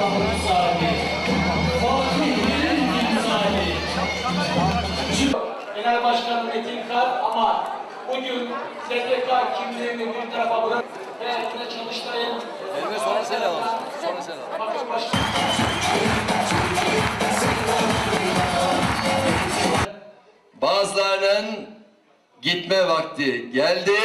sahibi. Fatih'in timsali. Genel Başkanı Metin Kar ama bugün STK kimliğini bir tarafa bırak ve yine çalıştayın. Emre sonra sen al. Sonra sen al. Bakın başkanım. Bazılarının gitme vakti geldi.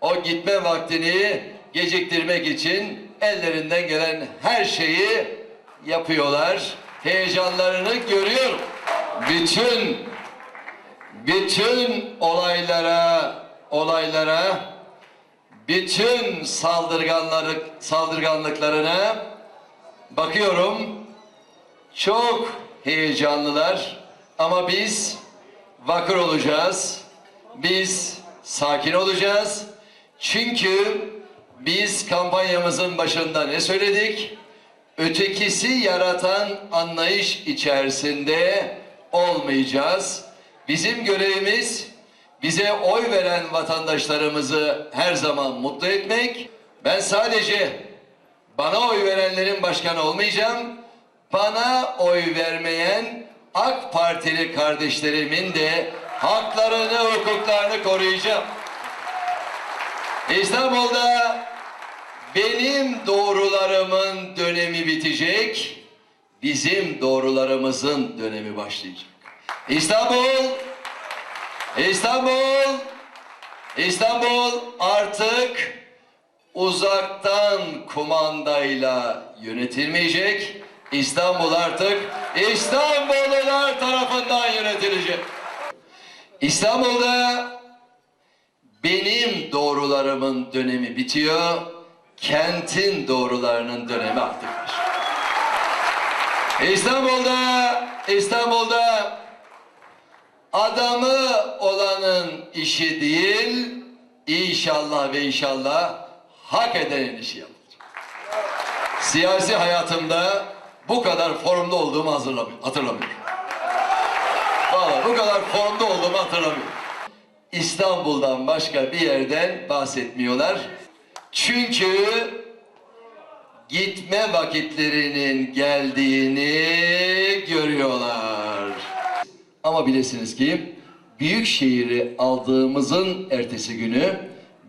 O gitme vaktini geciktirmek için ellerinden gelen her şeyi yapıyorlar. Heyecanlarını görüyorum. Bütün bütün olaylara olaylara bütün saldırganlık saldırganlıklarına bakıyorum. Çok heyecanlılar ama biz vakır olacağız. Biz sakin olacağız. Çünkü biz kampanyamızın başında ne söyledik? Ötekisi yaratan anlayış içerisinde olmayacağız. Bizim görevimiz bize oy veren vatandaşlarımızı her zaman mutlu etmek. Ben sadece bana oy verenlerin başkanı olmayacağım. Bana oy vermeyen AK Partili kardeşlerimin de haklarını, hukuklarını koruyacağım. İstanbul'da benim doğrularımın dönemi bitecek. Bizim doğrularımızın dönemi başlayacak. İstanbul İstanbul İstanbul artık uzaktan kumandayla yönetilmeyecek. İstanbul artık İstanbullular tarafından yönetilecek. İstanbul'da benim doğrularımın dönemi bitiyor. Kentin doğrularının dönemi artık. İstanbul'da İstanbul'da adamı olanın işi değil, inşallah ve inşallah hak edenin işi yapılır. Siyasi hayatımda bu kadar formda olduğumu hatırlamıyorum. Vallahi bu kadar formda olduğumu hatırlamıyorum. İstanbul'dan başka bir yerden bahsetmiyorlar. Çünkü gitme vakitlerinin geldiğini görüyorlar. Ama bilesiniz ki büyük şehri aldığımızın ertesi günü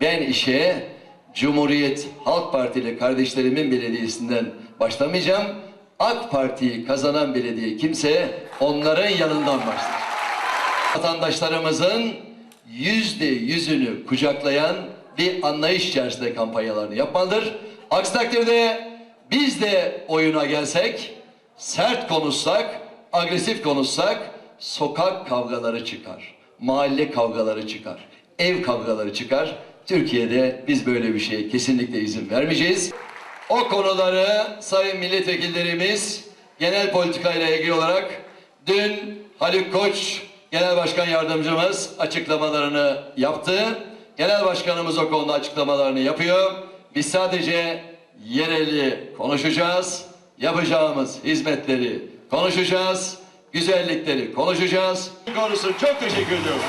ben işe Cumhuriyet Halk Partili kardeşlerimin belediyesinden başlamayacağım. AK Parti'yi kazanan belediye kimse onların yanından başlar. Vatandaşlarımızın yüzde yüzünü kucaklayan bir anlayış içerisinde kampanyalarını yapmalıdır. Aksi takdirde biz de oyuna gelsek, sert konuşsak, agresif konuşsak sokak kavgaları çıkar. Mahalle kavgaları çıkar. Ev kavgaları çıkar. Türkiye'de biz böyle bir şeye kesinlikle izin vermeyeceğiz. O konuları sayın milletvekillerimiz genel politikayla ilgili olarak dün Haluk Koç genel başkan yardımcımız açıklamalarını yaptı. Genel başkanımız o konuda açıklamalarını yapıyor. Biz sadece yereli konuşacağız. Yapacağımız hizmetleri konuşacağız. Güzellikleri konuşacağız. Konusu çok teşekkür ediyorum.